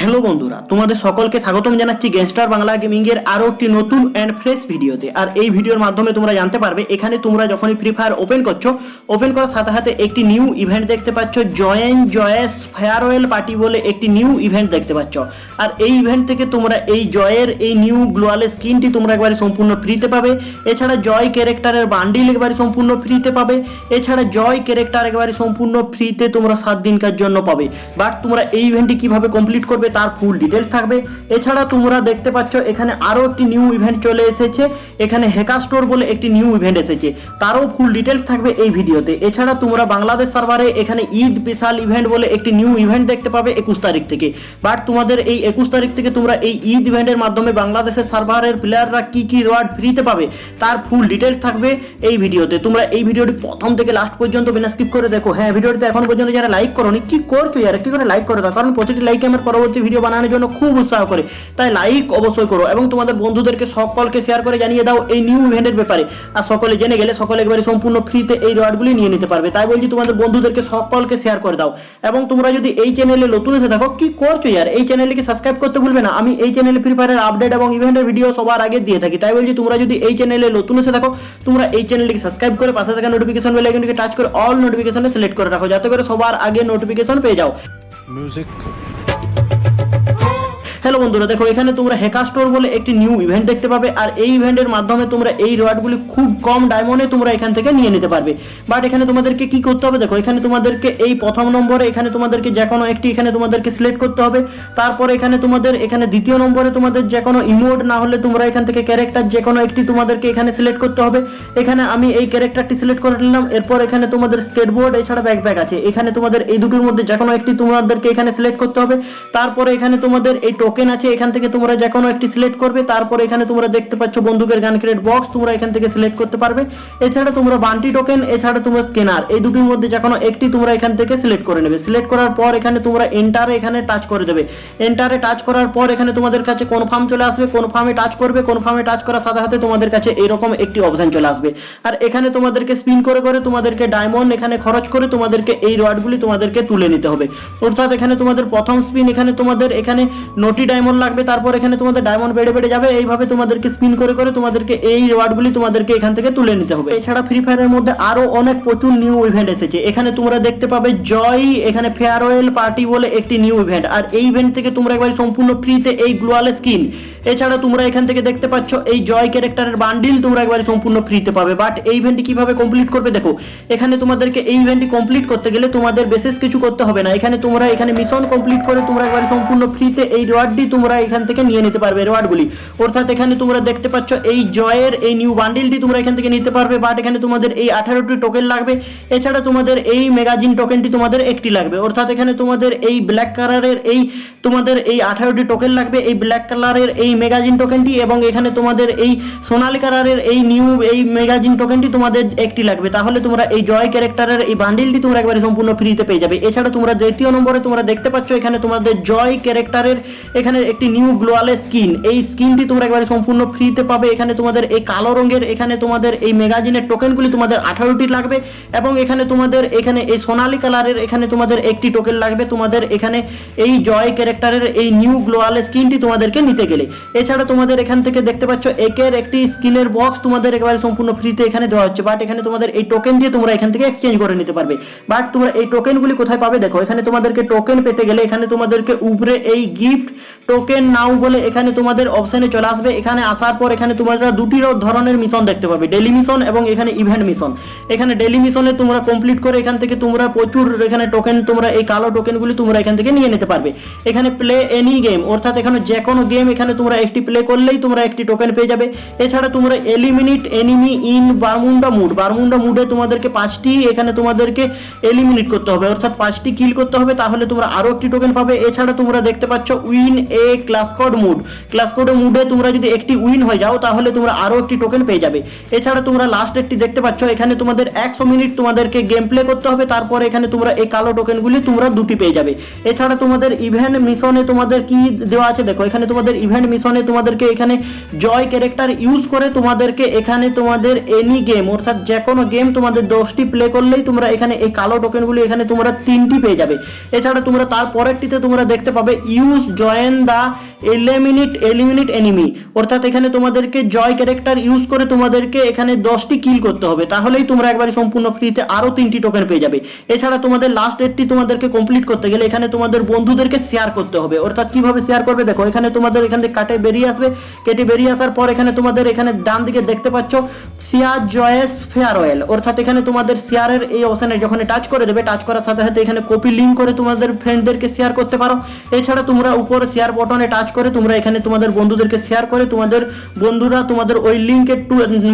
Hello বন্ধুরা, তোমাদের সকলকে স্বাগতম জানাচ্ছি গ্যাংস্টার বাংলা গেমিং এর আরও একটি নতুন অ্যান্ড ফ্রেশ ভিডিওতে। আর এই ভিডিওর মাধ্যমে তোমরা জানতে পারবে, এখানে তোমরা যখনই ফ্রি ফায়ার ওপেন করছ ওপেন করার সাথে সাথে একটি নিউ ইভেন্ট দেখতে পাচ্ছ জয়েন জয়েস ফেয়ারওয়েল পার্টি বলে একটি নিউ ইভেন্ট দেখতে পাচ্ছ। আর এই ইভেন্ট থেকে তোমরা এই জয়ের, এই নিউ গ্লোয়ালের স্কিনটি তোমরা একবারে সম্পূর্ণ ফ্রিতে পাবে। এছাড়া জয় ক্যারেক্টারের বান্ডিল একবারে সম্পূর্ণ ফ্রিতে পাবে। এছাড়া জয় ক্যারেক্টার একবারে সম্পূর্ণ ফ্রিতে তোমরা সাত দিনকার জন্য পাবে। বাট তোমরা এই ইভেন্টটি কীভাবে কমপ্লিট করবে তার ফুল ডিটেলস থাকবে। এছাড়া তোমরা দেখতে পাচ্ছ, এখানে আরও একটি নিউ ইভেন্ট চলে এসেছে। এখানে হেকা স্টোর বলে একটি নিউ ইভেন্ট এসেছে। তারও ফুল ডিটেলস থাকবে এই ভিডিওতে। এছাড়া তোমরা বাংলাদেশ সার্ভারে এখানে ঈদ স্পেশাল ইভেন্ট বলে একটি নিউ ইভেন্ট দেখতে পাবে একুশ তারিখ থেকে। বাট তোমাদের এই একুশ তারিখ থেকে তোমরা এই ঈদ ইভেন্টের মাধ্যমে বাংলাদেশের সার্ভারের প্লেয়াররা কি কি রিওয়ার্ড ফ্রিতে পাবে, তার ফুল ডিটেলস থাকবে এই ভিডিওতে। তোমরা এই ভিডিওটি প্রথম থেকে লাস্ট পর্যন্ত বিনা স্কিপ করে দেখো। হ্যাঁ ভিডিওটিতে এখন পর্যন্ত যারা লাইক করোনি, কি করছ? ইয়ার একটি করে লাইক করে দাও। কারণ প্রতিটি লাইক আমার পরবর্তী ভিডিও বানানোর জন্য খুব উৎসাহ করে। তাই লাইক অবশ্যই করো এবং তোমাদের বন্ধুদেরকে সকলকে শেয়ার করে জানিয়ে দাও এই নিউ ইভেন্টের ব্যাপারে। আর সকলে জেনে গেলে সকলে একবারে সম্পূর্ণ ফ্রিতে এই রিওয়ার্ডগুলি নিয়ে নিতে পারবে। তাই বলছি তোমাদের বন্ধুদেরকে সকলকে শেয়ার করে দাও। এবং তোমরা যদি এই চ্যানেলে নতুন এসে থাকো, কি করছ ইয়ার? এই চ্যানেলকে সাবস্ক্রাইব করতে ভুলবে না? আমি এই চ্যানেলে ফ্রি ফায়ারের আপডেট এবং ইভেন্টের ভিডিও সবার আগে দিয়ে থাকি। তাই বলছি তোমরা যদি এই চ্যানেলে নতুন এসে থাকো, তোমরা এই চ্যানেলটিকে সাবস্ক্রাইব করে পাশে থাকা নোটিফিকেশন বেল আইকনটিকে টাচ করে অল নোটিফিকেশনে সিলেক্ট করে রাখো। যাতে করে সবার আগে নোটিফিকেশন পেয়ে যাও। Music হ্যালো বন্ধুরা, দেখো এখানে তোমরা হেকা স্টোর বলে একটি নিউ ইভেন্ট দেখতে পাবে, আর এই ইভেন্টের মাধ্যমে তোমরা এই রিওয়ার্ডগুলি খুব কম ডায়মন্ডে তোমরা এখান থেকে নিয়ে নিতে পারবে। বাট এখানে তোমাদেরকে কি করতে হবে, দেখো এখানে তোমাদেরকে এই প্রথম নম্বরে এখানে তোমাদেরকে যে কোনো একটি এখানে তোমাদেরকে সিলেক্ট করতে হবে, তারপরে এখানে তোমাদের এখানে দ্বিতীয় নম্বরে তোমাদের যে কোনো ইমোড না হলে তোমরা এখান থেকে ক্যারেক্টার যে কোনো একটি তোমাদেরকে এখানে সিলেক্ট করতে হবে। এখানে আমি এই ক্যারেক্টারটি সিলেক্ট করে নিলাম, এরপর এখানে তোমাদের স্কেটবোর্ড এছাড়া ব্যাকপ্যাক আছে। এখানে তোমাদের এই দুটোর মধ্যে যে কোনো একটি তোমাদেরকে এখানে সিলেক্ট করতে হবে, তারপরে এখানে তোমাদের এই টোকেন আছে, এখান থেকে তোমরা যে কোনো একটি সিলেক্ট করবে, তারপরে এখানে তোমরা দেখতে পাচ্ছ বন্দুকের গান ক্রেড বক্স তোমরা এখান থেকে সিলেক্ট করতে পারবে। এছাড়া তোমরা বান্টি টোকেন এছাড়া তোমরা স্ক্যানার এই দুটির মধ্যে যে কোনো একটি তোমরা এখান থেকে সিলেক্ট করে নেবে। সিলেক্ট করার পর এখানে তোমরা এন্টারে এখানে টাচ করে দেবে। এন্টারে টাচ করার পর এখানে তোমাদের কাছে কনফার্ম চলে আসবে, কোন ফার্মে টাচ করবে, কোন ফার্মে টাচ করার সাথে সাথে তোমাদের কাছে এরকম একটি অপশন চলে আসবে। আর এখানে তোমাদেরকে স্পিন করে করে তোমাদেরকে ডায়মন্ড এখানে খরচ করে তোমাদেরকে এই রডগুলি তোমাদেরকে তুলে নিতে হবে। অর্থাৎ এখানে তোমাদের প্রথম স্পিন এখানে তোমাদের এখানে নটি ডায়মন্ড লাগবে, তারপর এখানে তোমাদের ডায়মন্ড বেড়ে বেড়ে যাবে। এইভাবে তোমাদেরকে স্পিন করে করে তোমাদেরকে এই রিওয়ার্ডগুলি তোমাদেরকে এখান থেকে তুলে নিতে হবে। এছাড়া ফ্রি ফায়ারের মধ্যে আরও অনেক প্রচুর নিউ ইভেন্ট এসেছে। এখানে তোমরা দেখতে পাবে জয়, এখানে ফেয়ারওয়েল পার্টি বলে একটি নিউ ইভেন্ট আর এই ইভেন্ট থেকে তোমরা একবার সম্পূর্ণ ফ্রিতে এই গ্লোয়াল স্কিন এছাড়া তোমরা এখান থেকে দেখতে পাচ্ছ এই জয় ক্যারেক্টারের বান্ডিল তোমরা একবারে সম্পূর্ণ ফ্রিতে পাবে। বাট এই ইভেন্টটি কীভাবে কমপ্লিট করবে দেখো, এখানে তোমাদেরকে এই ইভেন্টটি কমপ্লিট করতে গেলে তোমাদের বিশেষ কিছু করতে হবে না। এখানে তোমরা এখানে মিশন কমপ্লিট করে তোমরা একবারে সম্পূর্ণ ফ্রিতে এই রিওয়ার্ডটি তোমরা এখান থেকে নিয়ে নিতে পারবে রিওয়ার্ডগুলি অর্থাৎ এখানে তোমরা দেখতে পাচ্ছ এই জয়ের, এই নিউ বান্ডিলটি তোমরা এখান থেকে নিতে পারবে বাট এখানে তোমাদের এই আঠারোটি টোকেন লাগবে। এছাড়া তোমাদের এই ম্যাগাজিন টোকেনটি তোমাদের একটি লাগবে। অর্থাৎ এখানে তোমাদের এই ব্ল্যাক কালারের এই, তোমাদের এই আঠারোটি টোকেন লাগবে। এই ব্ল্যাক কালারের এই ম্যাগাজিন টোকেনটি এবং এখানে তোমাদের এই সোনালি কালারের এই নিউ এই ম্যাগাজিন টোকেনটি তোমাদের একটি লাগবে। তাহলে তোমরা এই জয় ক্যারেক্টারের এই বান্ডিলটি তোমরা একবারে সম্পূর্ণ ফ্রিতে পেয়ে যাবে। এছাড়া তোমরা দ্বিতীয় নম্বরে তোমরা দেখতে পাচ্ছ এখানে তোমাদের জয় ক্যারেক্টারের এখানে একটি নিউ গ্লোয়ালে স্কিন এই স্কিনটি তোমরা একবারে সম্পূর্ণ ফ্রিতে পাবে। এখানে তোমাদের এই কালো রঙের, এখানে তোমাদের এই ম্যাগাজিনের টোকেনগুলি তোমাদের আঠারোটি লাগবে এবং এখানে তোমাদের, এখানে এই সোনালি কালারের এখানে তোমাদের একটি টোকেন লাগবে। তোমাদের এখানে এই জয় ক্যারেক্টারের এই নিউ গ্লোয়াল স্কিনটি তোমাদেরকে নিতে গেলে। এছাড়া তোমাদের এখান থেকে দেখতে পাচ্ছ, একের একটি স্কিনের বক্স তোমাদের একেবারে সম্পূর্ণ ফ্রিতে এখানে দেওয়া হচ্ছে। বাট এখানে তোমাদের এই টোকেন দিয়ে তোমরা এখান থেকে এক্সচেঞ্জ করে নিতে পারবে। বাট তোমরা এই টোকেনগুলি কোথায় পাবে? দেখো, এখানে তোমাদেরকে টোকেন পেতে গেলে এখানে তোমাদেরকে উপরে এই গিফট টোকেন নাও বলে এখানে তোমাদের অপশনে চলে আসবে। এখানে আসার পর এখানে তোমরা দুটি ধরনের মিশন দেখতে পাবে। ডেলি মিশন এবং এখানে ইভেন্ট মিশন এখানে ডেলি মিশনে তোমরা কমপ্লিট করে এখান থেকে তোমরা প্রচুর এখানে টোকেন তোমরা এই কালো টোকেনগুলি তোমরা এখান থেকে নিয়ে নিতে পারবে। এখানে প্লে এনি গেম অর্থাৎ এখানে যে কোনো গেম এখানে তোমরা একটি প্লে করলেই তোমরা একটি টোকেন পেয়ে যাবে। এছাড়া তোমরা eliminate enemy in Bermuda mode Bermuda মুডে তোমাদেরকে পাঁচটি এখানে তোমাদেরকে এলিমিনেট করতে হবে। অর্থাৎ পাঁচটি কিল করতে হবে, তাহলে তোমরা আরও একটি টোকেন পাবে। এছাড়া তোমরা দেখতে পাচ্ছ win a class code mode class code মুডে তোমরা যদি একটি উইন হয়ে যাও, তাহলে তোমরা আরও একটি টোকেন পেয়ে যাবে। এছাড়া তোমরা লাস্ট একটি দেখতে পাচ্ছ, এখানে তোমাদের একশো মিনিট তোমাদেরকে গেম প্লে করতে হবে, তারপর এখানে তোমরা এই কালো টোকেনগুলি তোমরা দুটি পেয়ে যাবে। এছাড়া তোমাদের ইভেন্ট মিশনে তোমাদের কি দেওয়া আছে, দেখো, এখানে তোমাদের ইভেন্ট মিশনে তোমাদেরকে এখানে জয় ক্যারেক্টার ইউজ করে তোমাদেরকে এখানে তোমাদের এনি গেম অর্থাৎ যে কোনো গেম তোমাদের দশটি প্লে করলেই তোমরা এখানে এই কালো টোকেনগুলি এখানে তোমরা তিনটি পেয়ে যাবে। এছাড়া তোমরা তার পরেরটিতে তোমরা দেখতে পাবে use join 한다. Eliminate eliminate enemy অর্থাৎ এখানে তোমাদেরকে জয় ক্যারেক্টার ইউজ করে তোমাদেরকে এখানে দশটি কিল করতে হবে। তাহলেই তোমরা একবারে সম্পূর্ণ ফ্রিতে আরও তিনটি টোকেন পেয়ে যাবে। এছাড়া তোমাদের লাস্ট ডেটটি তোমাদেরকে কমপ্লিট করতে গেলে এখানে তোমাদের বন্ধুদেরকে শেয়ার করতে হবে। অর্থাৎ কীভাবে শেয়ার করবে? দেখো, এখানে তোমাদের এখান থেকে কাটে বেরিয়ে আসবে। কেটে বেরিয়ে আসার পর এখানে তোমাদের এখানে ডান দিকে দেখতে পাচ্ছ শেয়ার জয়েস ফেয়ারওয়েল অর্থাৎ এখানে তোমাদের শেয়ারের এই অপশানে যখন টাচ করে দেবে টাচ করার সাথে সাথে এখানে কপি লিঙ্ক করে তোমাদের ফ্রেন্ডদেরকে শেয়ার করতে পারো। এছাড়া তোমরা উপরে শেয়ার বটনে টাচ করে, তোমরা এখানে তোমাদের বন্ধুদেরকে শেয়ার করে, তোমাদের বন্ধুরা তোমাদের ওই লিঙ্কে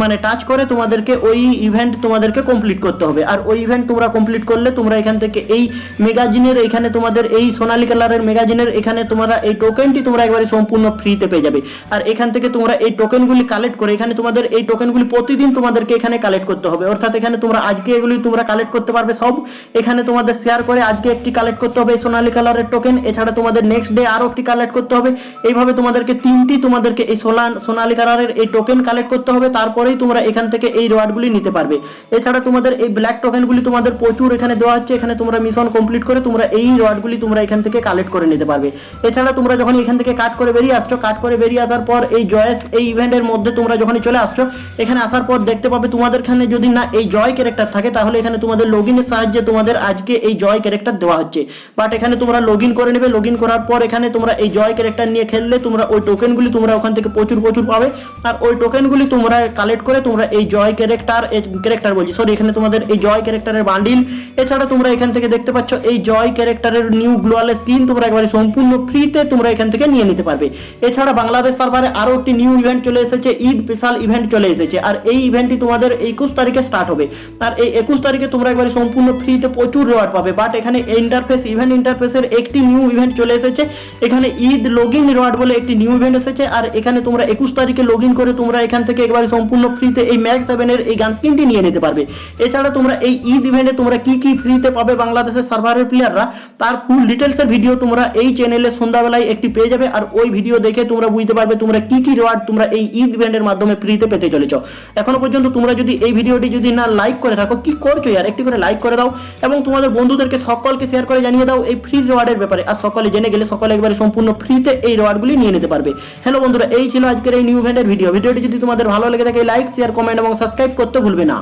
মানে টাচ করে, তোমাদেরকে ওই ইভেন্ট তোমাদেরকে কমপ্লিট করতে হবে। আর ওই ইভেন্ট তোমরা কমপ্লিট করলে, তোমরা এখান থেকে এই মেগাজিনের এখানে তোমাদের, এই সোনালী কালারের মেগাজিনের এখানে তোমরা এই টোকেনটি তোমরা একবারে সম্পূর্ণ ফ্রিতে পেয়ে যাবে। আর এখান থেকে তোমরা এই টোকেনগুলি কালেক্ট করে, এখানে তোমাদের এই টোকেনগুলি প্রতিদিন তোমাদেরকে এখানে কালেক্ট করতে হবে। অর্থাৎ এখানে তোমরা আজকে এগুলি তোমরা কালেক্ট করতে পারবে সব। এখানে তোমাদের শেয়ার করে আজকে একটি কালেক্ট করতে হবে সোনালী কালারের টোকেন এছাড়া তোমাদের নেক্সট ডে আরও একটি কালেক্ট করতে হবে। এইভাবে তোমাদেরকে তিনটি তোমাদেরকে এই সোলা সোনালী কালারের এই টোকেন কালেক্ট করতে হবে, তারপরেই তোমরা এখান থেকে এই রিওয়ার্ডগুলি নিতে পারবে। এছাড়া তোমাদের এই ব্ল্যাক টোকেনগুলি তোমাদের প্রচুর এখানে দেওয়া হচ্ছে, এখানে তোমরা মিশন কমপ্লিট করে তোমরা এই রিওয়ার্ডগুলি তোমরা এখান থেকে কালেক্ট করে নিতে পারবে। এছাড়া তোমরা যখন এখান থেকে কাট করে বেরিয়ে আসছো কাট করে বেরিয়ে আসার পর এই জয়েস এই ইভেন্টের মধ্যে তোমরা যখনই চলে আসছো, এখানে আসার পর দেখতে পাবে তোমাদের এখানে যদি না এই জয় ক্যারেক্টার থাকে, তাহলে এখানে তোমাদের লগ ইনের সাহায্যে তোমাদের আজকে এই জয় ক্যারেক্টার দেওয়া হচ্ছে। বাট এখানে তোমরা লগ করে নেবে লগ করার পর এখানে তোমরা এই জয় ক্যারেক্টার নিয়ে খেললে তোমরা ওই টোকেনগুলি তোমরা ওখান থেকে প্রচুর প্রচুর পাবে। আর ওই টোকেনগুলি তোমরা কালেক্ট করে তোমরা এই জয় ক্যারেক্টার ক্যারেক্টার বলছি সরি এখানে তোমাদের এই জয় ক্যারেক্টারের বান্ডিল এছাড়া তোমরা এখান থেকে দেখতে পাচ্ছ, এই জয় ক্যারেক্টারের নিউ গ্লোয়াল স্কিন তোমরা একবারে সম্পূর্ণ ফ্রিতে তোমরা এখান থেকে নিয়ে নিতে পারবে। এছাড়া বাংলাদেশ সার্ভারে আরও একটি নিউ ইভেন্ট চলে এসেছে, ঈদ স্পেশাল ইভেন্ট চলে এসেছে। আর এই ইভেন্টটি তোমাদের একুশ তারিখে স্টার্ট হবে। আর এই একুশ তারিখে তোমরা একবারে সম্পূর্ণ ফ্রিতে প্রচুর রেওয়ার্ড পাবে। বাট এখানে ইন্টারফেস ইভেন্ট ইন্টারফেসের একটি নিউ ইভেন্ট চলে এসেছে। এখানে ঈদ লগ ইন রেওয়ার্ড বলে একটি নিউ ইভেন্ট এসেছে। আর এখানে তোমরা একুশ তারিখে লগ করে তোমরা এখান থেকে একবারে সম্পূর্ণ ফ্রিতে এই ম্যাক্স সেভেনের এই গান স্কিনটি নিয়ে নিতে পারবে। এছাড়া তোমরা এই ঈদ ইভেন্টে তোমরা কি কি ফ্রিতে পাবে বাংলাদেশের সার্ভারের প্লেয়াররা তার ফুল ডিটেলসের ভিডিও তোমরা এই চ্যানেলে সন্ধ্যাবেলায় একটি পেয়ে যাবে। আর ওই ভিডিও দেখে তোমরা বুঝতে পারবে তোমরা কি কি রেওয়ার্ড তোমরা এই ঈদ ইভেন্টের মাধ্যমে ফ্রিতে পেতে চলেছ। এখনও পর্যন্ত তোমরা যদি এই ভিডিওটি যদি না লাইক করে থাকো, কি করছ আর একটি করে লাইক করে দাও এবং তোমাদের বন্ধুদেরকে সকলকে শেয়ার করে জানিয়ে দাও এই ফ্রি রেওয়ার্ডের ব্যাপারে। আর সকলে জেনে গেলে সকলে একবারে সম্পূর্ণ ফ্রিতে এই রেওয়ার্ডগুলি নিয়ে নিতে পারবে। হ্যালো বন্ধুরা, এই ছিল আজকের এই নিউ ইভেন্টের ভিডিও ভিডিওটি যদি তোমাদের ভালো লেগে থাকে লাইক শেয়ার কমেন্ট এবং সাবস্ক্রাইব করতে ভুলবে না।